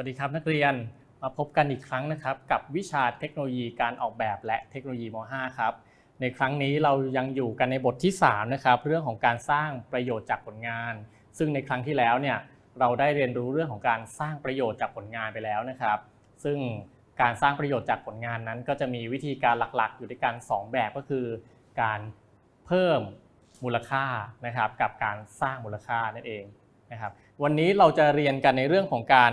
วัสดีครับนักเรียนมาพบกันอีกครั้งนะครับ กับวิชาเทคโนโลยีการออกแบบและเทคโนโลยีม .5 ครับในครั้งนี้เรายังอยู่กันในบทที่3นะครับเรื่องของการสร้างประโยชน์จากผลงาน ซึ่งในครั้งที่แล้วเนี่ยเราได้เรียนรู้เรื่องของการสร้างประโยชน์จากผลงานไปแล้วนะครับ ซึ่งการสร้างประโยชน์จากผลงานนั้น ก็จะมีวิธีการหลักๆ อยู่ด้วยกัน 2 แบบก็คือ การเพิ่มมูลค่านะครับ กับการสร้างมูลค่านั่นเองนะครับ วันนี้เราจะเรียนกันในเรื่องของการ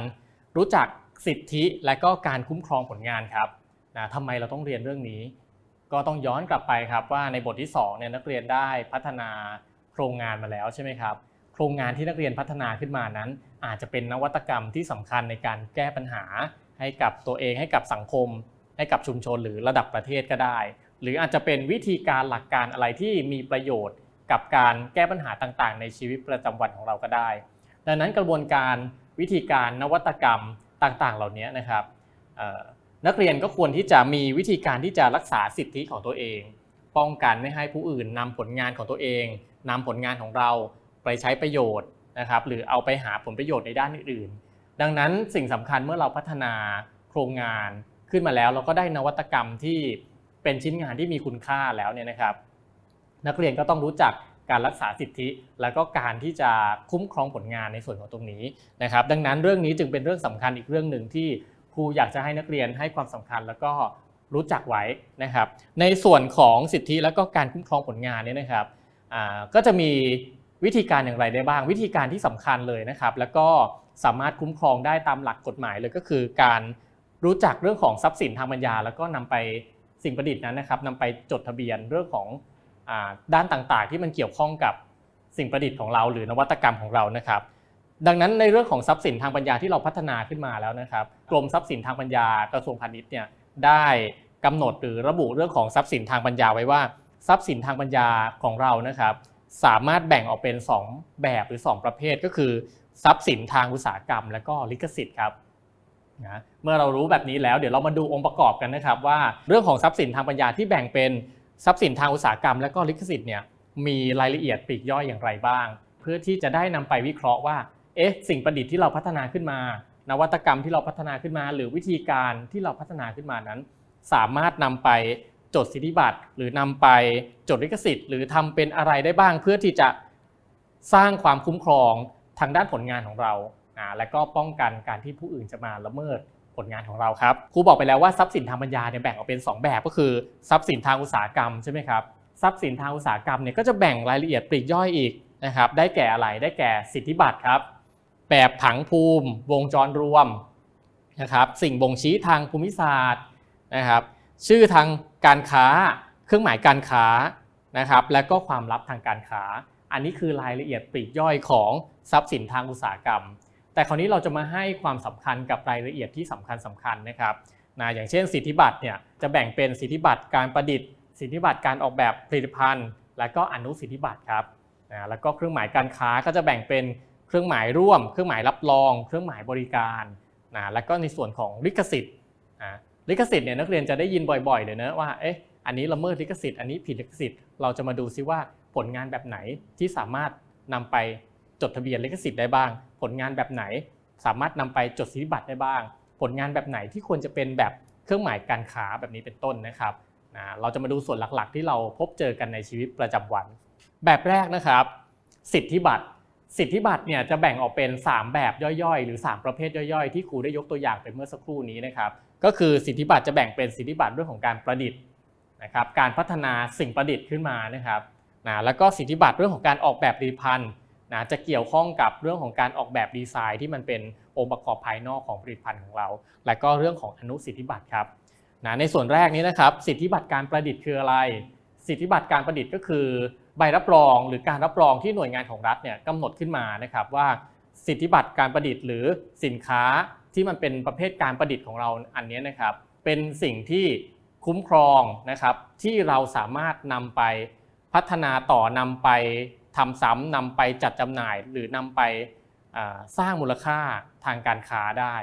รู้จักสิทธิและก็การคุ้มครองผลงานครับนะทำไมเราต้องเรียนเรื่องนี้ ก็ต้องย้อนกลับไปครับว่าในบทที่2เนี่ยนักเรียนได้พัฒนาโครงงานมาแล้วใช่ไหมครับ โครงงานที่นักเรียนพัฒนาขึ้นมานั้น อาจจะเป็นนวัตกรรมที่สำคัญในการแก้ปัญหา ให้กับตัวเองให้กับสังคม ให้กับชุมชนหรือระดับประเทศก็ได้ หรืออาจจะเป็นวิธีการหลักการอะไรที่มีประโยชน์กับการแก้ปัญหาต่างๆ ในชีวิตประจำวันของเราก็ได้ ดังนั้นกระบวนการ วิธีการนวัตกรรมต่างๆ เหล่านี้นะครับนักเรียนก็ควรที่จะมีวิธีการที่จะรักษาสิทธิของตัวเอง ป้องกันไม่ให้ผู้อื่นนำผลงานของตัวเองนำผลงานของเราไปใช้ประโยชน์นะครับ หรือเอาไปหาผลประโยชน์ในด้านอื่นๆ ดังนั้นสิ่งสำคัญเมื่อเราพัฒนาโครงงานขึ้นมาแล้ว เราก็ได้นวัตกรรมที่เป็นชิ้นงานที่มีคุณค่าแล้วเนี่ยนะครับ นักเรียนก็ต้องรู้จัก การรักษาสิทธิ แล้วก็การที่จะคุ้มครองผลงานในส่วนของตรงนี้นะครับ ดังนั้นเรื่องนี้จึงเป็นเรื่องสำคัญอีกเรื่องหนึ่งที่ครูอยากจะให้นักเรียนให้ความสำคัญแล้วก็รู้จักไว้นะครับ ในส่วนของสิทธิแล้วก็การคุ้มครองผลงานเนี่ยนะครับก็จะมีวิธีการอย่างไรได้บ้าง วิธีการที่สำคัญเลยนะครับ แล้วก็สามารถคุ้มครองได้ตามหลักกฎหมายเลยก็คือการรู้จักเรื่องของทรัพย์สินทางปัญญา แล้วก็นำไปสิ่งประดิษฐ์นั้นนะครับนำไปจดทะเบียนเรื่องของ ด้านต่างๆ ที่มันเกี่ยวข้องกับสิ่งประดิษฐ์ของเรา หรือนวัตกรรมของเรานะครับ ดังนั้นในเรื่องของทรัพย์สินทางปัญญาที่เราพัฒนาขึ้นมาแล้วนะครับ กรมทรัพย์สินทางปัญญากระทรวงพาณิชย์เนี่ยได้กำหนดหรือระบุเรื่องของทรัพย์สินทางปัญญาไว้ว่า ทรัพย์สินทางปัญญาของเรานะครับ สามารถแบ่งออกเป็น 2 แบบหรือ 2 ประเภทก็คือ ทรัพย์สินทางอุตสาหกรรม และก็ลิขสิทธิ์ครับนะเมื่อเรารู้แบบนี้แล้วเดี๋ยวเรามาดูองค์ประกอบกันนะครับ ว่าเรื่องของทรัพย์สินทางปัญญาที่แบ่งเป็น ทรัพย์สินทางอุตสาหกรรมและก็ลิขสิทธิ์เนี่ยมีรายละเอียดปลีกย่อยอย่างไรบ้าง เพื่อที่จะได้นำไปวิเคราะห์ว่าเอ๊ะสิ่งประดิษฐ์ที่เราพัฒนาขึ้นมา นวัตกรรมที่เราพัฒนาขึ้นมา หรือวิธีการที่เราพัฒนาขึ้นมานั้น สามารถนำไปจดสิทธิบัตรหรือนำไปจดลิขสิทธิ์ หรือทำเป็นอะไรได้บ้าง เพื่อที่จะสร้างความคุ้มครองทางด้านผลงานของเราอ่าและก็ป้องกันการที่ผู้อื่นจะมาละเมิด ผลงานของเราครับครูบอกไปแล้วว่าทรัพย์สินทางปัญญาเนี่ยแบ่งออกเป็น 2 แบบก็คือทรัพย์สินทางอุตสาหกรรมใช่ไหมครับทรัพย์สินทางอุตสาหกรรมเนี่ยก็จะแบ่งรายละเอียดปลีกย่อยอีกนะครับได้แก่อะไรได้แก่สิทธิบัตรครับ แบบผังภูมิ วงจรรวมนะครับสิ่งบ่งชี้ทางภูมิศาสตร์นะครับ ชื่อทางการค้า เครื่องหมายการค้านะครับ และก็ความลับทางการค้า อันนี้คือรายละเอียดปลีกย่อยของทรัพย์สินทางอุตสาหกรรม แต่คราวนี้เราจะมาให้ความสำคัญกับรายละเอียดที่สำคัญสำคัญนะครับนะอย่างเช่นสิทธิบัตรเนี่ยจะแบ่งเป็นสิทธิบัตรการประดิษฐ์ สิทธิบัตรการออกแบบผลิตภัณฑ์ และก็อนุสิทธิบัตรครับนะแล้วก็เครื่องหมายการค้าก็จะแบ่งเป็นเครื่องหมายร่วม เครื่องหมายรับรอง เครื่องหมายบริการนะแล้วก็ในส่วนของลิขสิทธิ์นะลิขสิทธิ์เนี่ยนักเรียนจะได้ยินบ่อยๆเลยนะว่าเอ๊ะอันนี้ละเมิดลิขสิทธิ์อันนี้ผิดลิขสิทธิ์เราจะมาดูซิว่าผลงานแบบไหนที่สามารถนำไป จดทะเบียนลิขสิทธิ์ได้บ้าง ผลงานแบบไหนสามารถนำไปจดสิทธิบัตรได้บ้าง ผลงานแบบไหนที่ควรจะเป็นแบบเครื่องหมายการค้าแบบนี้เป็นต้นนะครับนะเราจะมาดูส่วนหลักๆ ที่เราพบเจอกันในชีวิตประจำวัน แบบแรกนะครับ สิทธิบัตรสิทธิบัตรเนี่ยจะแบ่งออกเป็น 3 แบบย่อยๆ หรือ 3 ประเภทย่อยๆ ที่ครูได้ยกตัวอย่างไปเมื่อสักครู่นี้นะครับ ก็คือสิทธิบัตรจะแบ่งเป็นสิทธิบัตรเรื่องของการประดิษฐ์นะครับ การพัฒนาสิ่งประดิษฐ์ขึ้นมานะครับนะแล้วก็สิทธิบัตรเรื่องของการออกแบบผลิตภัณฑ์ นะจะเกี่ยวข้องกับเรื่องของการออกแบบดีไซน์ที่มันเป็นองค์ประกอบภายนอกของผลิตภัณฑ์ของเรา และก็เรื่องของอนุสิทธิบัตรครับนะในส่วนแรกนี้นะครับ สิทธิบัตรการประดิษฐ์คืออะไร สิทธิบัตรการประดิษฐ์ก็คือ ใบรับรองหรือการรับรองที่หน่วยงานของรัฐเนี่ยกำหนดขึ้นมานะครับว่าสิทธิบัตรการประดิษฐ์หรือสินค้าที่มันเป็นประเภทการประดิษฐ์ของเราอันนี้นะครับ เป็นสิ่งที่คุ้มครองนะครับที่เราสามารถนำไปพัฒนาต่อนำไป ทำซ้ำนำไปจัดจำหน่าย หรือนำไปสร้างมูลค่าทางการค้าได้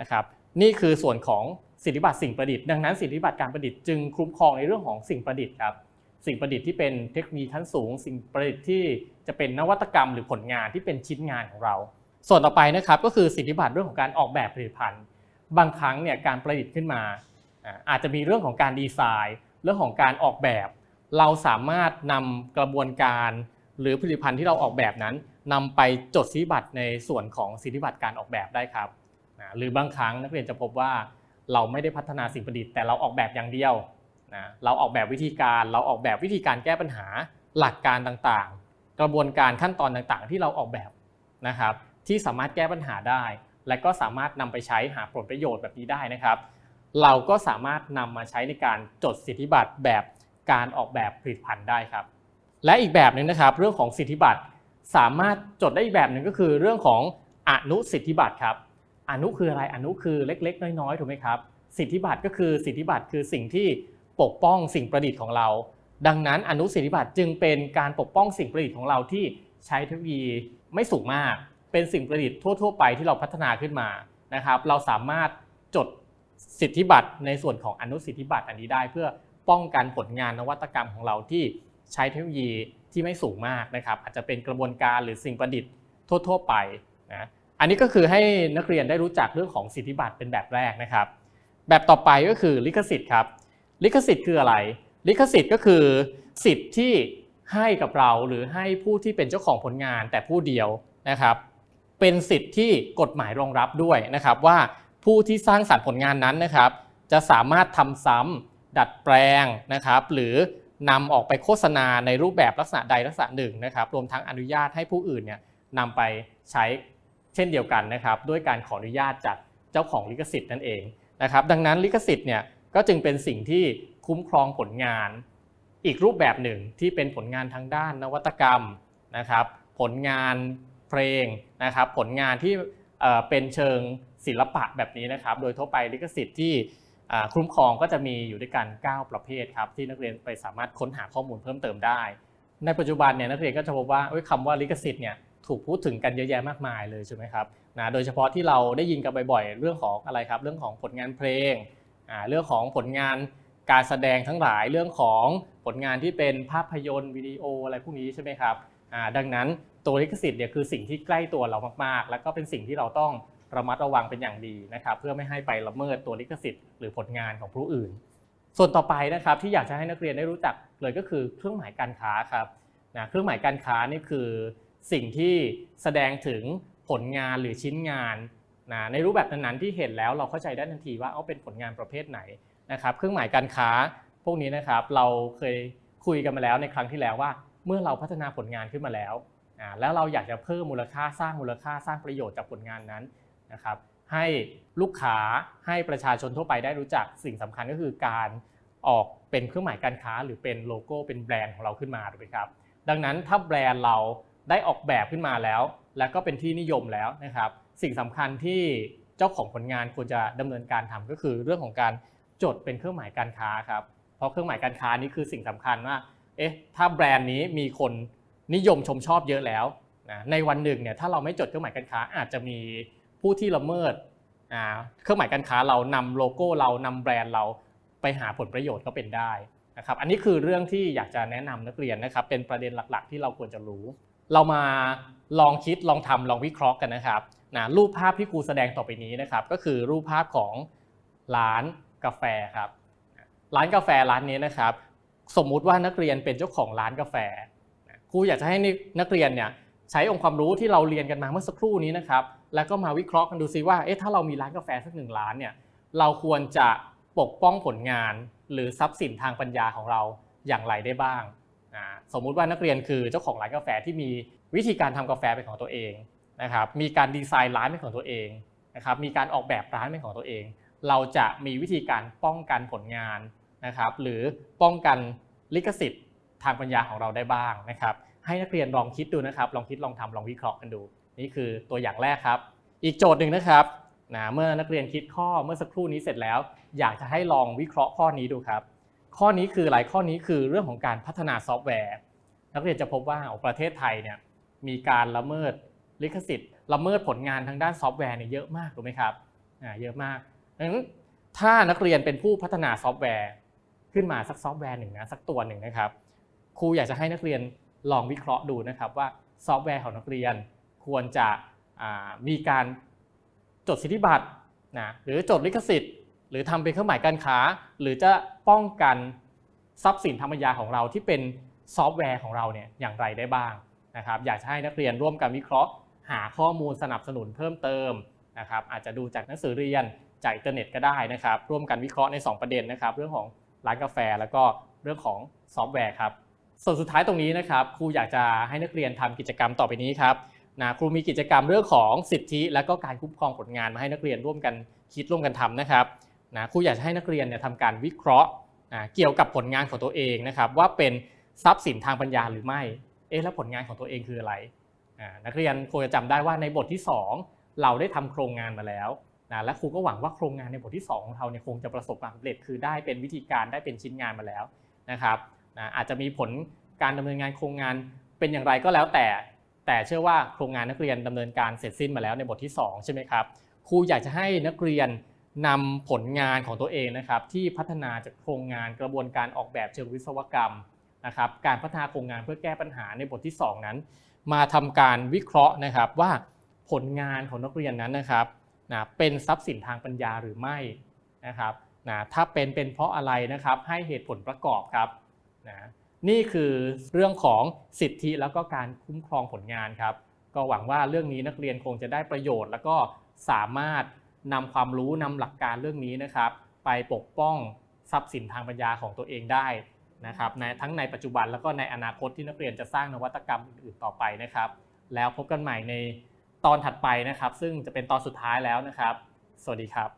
นะครับ นี่คือส่วนของสิทธิบัตรสิ่งประดิษฐ์ดังนั้นสิทธิบัตรการประดิษฐ์จึงคุ้มครองในเรื่องของสิ่งประดิษฐ์ครับสิ่งประดิษฐ์ที่เป็นเทคโนโลยีชั้นสูง สิ่งประดิษฐ์ที่จะเป็นนวัตกรรมหรือผลงานที่เป็นชิ้นงานของเรา ส่วนต่อไปนะครับก็คือสิทธิบัตรเรื่องของการออกแบบผลิตภัณฑ์ บางครั้งเนี่ยการประดิษฐ์ขึ้นมา อาอาจจะมีเรื่องของการดีไซน์ เรื่องของการออกแบบ เราสามารถนำกระบวนการ หรือผลิตภัณฑ์ที่เราออกแบบนั้นนำไปจดสิทธิบัตรในส่วนของสิทธิบัตรการออกแบบได้ครับนะหรือบางครั้งนักเรียนจะพบว่าเราไม่ได้พัฒนาสิ่งประดิษฐ์แต่เราออกแบบอย่างเดียวนะเราออกแบบวิธีการเราออกแบบวิธีการแก้ปัญหาหลักการต่างๆ กระบวนการขั้นตอนต่างๆ ที่เราออกแบบนะครับ ที่สามารถแก้ปัญหาได้ และก็สามารถนำไปใช้หาผลประโยชน์แบบนี้ได้นะครับ เราก็สามารถนำมาใช้ในการจดสิทธิบัตรแบบการออกแบบผลิตภัณฑ์ได้ครับ และอีกแบบหนึ่งนะครับ เรื่องของสิทธิบัตรสามารถจดได้อีกแบบหนึ่งก็คือเรื่องของอนุสิทธิบัตรครับอนุคืออะไรอนุคือเล็ก ๆ น้อยๆถูกไหมครับ สิทธิบัตรก็คือสิทธิบัตรคือสิ่งที่ปกป้องสิ่งประดิษฐ์ของเรา ดังนั้นอนุสิทธิบัตรจึงเป็นการปกป้องสิ่งประดิษฐ์ของเราที่ใช้เทคโนโลยีไม่สูงมาก เป็นสิ่งประดิษฐ์ทั่ว ๆ ไปที่เราพัฒนาขึ้นมานะครับ เราสามารถจดสิทธิบัตรในส่วนของอนุสิทธิบัตรอันนี้ได้ เพื่อป้องกันผลงานนวัตกรรมของเราที่ ใช้เทคโนโลยีที่ไม่สูงมากนะครับ อาจจะเป็นกระบวนการหรือสิ่งประดิษฐ์ทั่ว ๆ ไปนะอันนี้ก็คือให้นักเรียนได้รู้จักเรื่องของสิทธิบัตรเป็นแบบแรกนะครับ แบบต่อไปก็คือลิขสิทธิ์ครับ ลิขสิทธิ์คืออะไร ลิขสิทธิ์ก็คือสิทธิ์ที่ให้กับเราหรือให้ผู้ที่เป็นเจ้าของผลงานแต่ผู้เดียวนะครับ เป็นสิทธิ์ที่กฎหมายรองรับด้วยนะครับ ว่าผู้ที่สร้างสรรค์ผลงานนั้นนะครับ จะสามารถทำซ้ำดัดแปลงนะครับ หรือ นำออกไปโฆษณาในรูปแบบลักษณะใดลักษณะหนึ่งนะครับ รวมทั้งอนุญาตให้ผู้อื่นเนี่ยนำไปใช้เช่นเดียวกันนะครับ ด้วยการขออนุญาตจากเจ้าของลิขสิทธิ์นั่นเองนะครับ ดังนั้นลิขสิทธิ์เนี่ยก็จึงเป็นสิ่งที่คุ้มครองผลงาน อีกรูปแบบหนึ่งที่เป็นผลงานทางด้านนวัตกรรมนะครับ ผลงานเพลงนะครับ ผลงานที่เป็นเชิงศิลปะแบบนี้นะครับ โดยทั่วไปลิขสิทธิ์ที่ คุ้มครองก็จะมีอยู่ด้วยกัน 9 ประเภทครับที่นักเรียนไปสามารถค้นหาข้อมูลเพิ่มเติมได้ ในปัจจุบันเนี่ยนักเรียนก็จะพบว่าเอ้ยคำว่าลิขสิทธิ์เนี่ยถูกพูดถึงกันเยอะแยะมากมายเลยใช่ไหมครับนะโดยเฉพาะที่เราได้ยินกันบ่อยๆ เรื่องของอะไรครับ เรื่องของผลงานเพลงเรื่องของผลงานการแสดงทั้งหลายเรื่องของผลงานที่เป็นภาพยนตร์วิดีโออะไรพวกนี้ใช่ไหมครับดังนั้นตัวลิขสิทธิ์เนี่ยคือสิ่งที่ใกล้ตัวเรามากๆ แล้วก็เป็นสิ่งที่เราต้อง ระมัดระวังเป็นอย่างดีนะครับเพื่อไม่ให้ไปละเมิดตัวลิขสิทธิ์หรือผลงานของผู้อื่น ส่วนต่อไปนะครับที่อยากจะให้นักเรียนได้รู้จักเลยก็คือเครื่องหมายการค้าครับนะเครื่องหมายการค้านี่คือสิ่งที่แสดงถึงผลงานหรือชิ้นงานนะในรูปแบบนั้นๆที่เห็นแล้วเราเข้าใจได้ทันทีว่าเอาเป็นผลงานประเภทไหนนะครับเครื่องหมายการค้าพวกนี้นะครับเราเคยคุยกันมาแล้วในครั้งที่แล้วว่า เมื่อเราพัฒนาผลงานขึ้นมาแล้วอ่าแล้วเราอยากจะเพิ่มมูลค่าสร้างมูลค่าสร้างประโยชน์จากผลงานนั้น นะครับให้ลูกค้าให้ประชาชนทั่วไปได้รู้จักสิ่งสำคัญก็คือการออกเป็นเครื่องหมายการค้า หรือเป็นโลโก้เป็นแบรนด์ของเราขึ้นมาถูกไหมครับดังนั้นถ้าแบรนด์เราได้ออกแบบขึ้นมาแล้ว แล้วก็เป็นที่นิยมแล้วนะครับสิ่งสำคัญที่เจ้าของผลงานควรจะดำเนินการทำก็คือเรื่องของการจดเป็นเครื่องหมายการค้าครับเพราะเครื่องหมายการค้านี้คือสิ่งสำคัญว่าเอ๊ะถ้าแบรนด์นี้มีคนนิยมชมชอบเยอะแล้วนะในวันหนึ่งเนี่ยถ้าเราไม่จดเครื่องหมายการค้าอาจจะมี ผู้ที่ละเมิดเครื่องหมายการค้าเรานำโลโก้เรานำแบรนด์เราไปหาผลประโยชน์ก็เป็นได้นะครับอันนี้คือเรื่องที่อยากจะแนะนำนักเรียนนะครับ เป็นประเด็นหลักๆ ที่เราควรจะรู้ เรามาลองคิดลองทำลองวิเคราะห์กันนะครับนะรูปภาพที่ครูแสดงต่อไปนี้นะครับ ก็คือรูปภาพของร้านกาแฟครับร้านกาแฟร้านนี้นะครับ สมมุติว่านักเรียนเป็นเจ้าของร้านกาแฟครูอยากจะให้นักเรียนเนี่ยใช้องค์ความรู้ที่เราเรียนกันมาเมื่อสักครู่นี้นะครับ แล้วก็มาวิเคราะห์กันดูซิว่า เอ๊ะ ถ้าเรามีร้านกาแฟสักหนึ่งร้านเนี่ย เราควรจะปกป้องผลงานหรือทรัพย์สินทางปัญญาของเราอย่างไรได้บ้าง สมมุติว่านักเรียนคือเจ้าของร้านกาแฟที่มีวิธีการทำกาแฟเป็นของตัวเองนะครับ มีการดีไซน์ร้านเป็นของตัวเองนะครับ มีการออกแบบร้านเป็นของตัวเอง เราจะมีวิธีการป้องกันผลงานนะครับ หรือป้องกันลิขสิทธิ์ทางปัญญาของเราได้บ้างนะครับ ให้นักเรียนลองคิดดูนะครับ ลองคิดลองทำลองวิเคราะห์กันดู นี่คือตัวอย่างแรกครับ อีกโจทย์หนึ่งนะครับนะเมื่อนักเรียนคิดข้อเมื่อสักครู่นี้เสร็จแล้ว อยากจะให้ลองวิเคราะห์ข้อนี้ดูครับ ข้อนี้คืออะไรข้อนี้คือเรื่องของการพัฒนาซอฟต์แวร์ นักเรียนจะพบว่าประเทศไทยเนี่ยมีการละเมิดลิขสิทธิ์ละเมิดผลงานทางด้านซอฟต์แวร์เนี่ยเยอะมากถูกไหมครับอ่าเยอะมากดังนั้นถ้านักเรียนเป็นผู้พัฒนาซอฟต์แวร์ ขึ้นมาสักซอฟต์แวร์หนึ่งนะสักตัวหนึ่งนะครับครูอยากจะให้นักเรียนลองวิเคราะห์ดูนะครับว่าซอฟต์แวร์ของนักเรียน ควรจะมีการจดสิทธิบัตรนะหรือจดลิขสิทธิ์ หรือทำเป็นเครื่องหมายการค้า หรือจะป้องกันทรัพย์สินทางปัญญาของเราที่เป็นซอฟต์แวร์ของเราเนี่ยอย่างไรได้บ้างนะครับอยากให้นักเรียนร่วมกันวิเคราะห์ หาข้อมูลสนับสนุนเพิ่มเติมนะครับอาจจะดูจากหนังสือเรียนจากอินเทอร์เน็ตก็ได้นะครับ ร่วมกันวิเคราะห์ใน 2 ประเด็นนะครับ เรื่องของร้านกาแฟแล้วก็เรื่องของซอฟต์แวร์ครับส่วนสุดท้ายตรงนี้นะครับครูอยากจะให้นักเรียนทำกิจกรรมต่อไปนี้ครับ นะครูมีกิจกรรมเรื่องของสิทธิ และก็การคุ้มครองผลงานมาให้นักเรียนร่วมกันคิดร่วมกันทำนะครับนะครูอยากจะให้นักเรียนเนี่ยทำการวิเคราะห์นะเกี่ยวกับผลงานของตัวเองนะครับว่าเป็นทรัพย์สินทางปัญญาหรือไม่ เอ๊ะแล้วผลงานของตัวเองคืออะไร นักเรียนคงจะจำได้ว่าในบทที่ 2 เราได้ทำโครงงานมาแล้วนะและครูก็หวังว่าโครงงานในบทที่ 2 ของเราเนี่ยคงจะประสบความสำเร็จคือได้เป็นวิธีการได้เป็นชิ้นงานมาแล้วนะครับนะอาจจะมีผลการดำเนินงานโครงงานเป็นอย่างไรก็แล้วแต่ แต่เชื่อว่าโครงงานนักเรียนดำเนินการเสร็จสิ้นมาแล้วในบทที่ 2 ใช่ไหมครับครูอยากจะให้นักเรียนนำผลงานของตัวเองนะครับ ที่พัฒนาจากโครงงานกระบวนการออกแบบเชิงวิศวกรรมนะครับการพัฒนาโครงงานเพื่อแก้ปัญหาในบทที่ 2 นั้น มาทำการวิเคราะห์นะครับว่าผลงานของนักเรียนนั้นนะครับนะเป็นทรัพย์สินทางปัญญาหรือไม่นะครับนะถ้าเป็นเป็นเพราะอะไรนะครับให้เหตุผลประกอบครับนะ นี่คือเรื่องของสิทธิแล้วก็การคุ้มครองผลงานครับ ก็หวังว่าเรื่องนี้นักเรียนคงจะได้ประโยชน์ แล้วก็สามารถนำความรู้นำหลักการเรื่องนี้นะครับ ไปปกป้องทรัพย์สินทางปัญญาของตัวเองได้นะครับในทั้งในปัจจุบันแล้วก็ในอนาคตที่นักเรียนจะสร้างนวัตกรรมอื่นๆต่อไปนะครับ แล้วพบกันใหม่ในตอนถัดไปนะครับ ซึ่งจะเป็นตอนสุดท้ายแล้วนะครับ สวัสดีครับ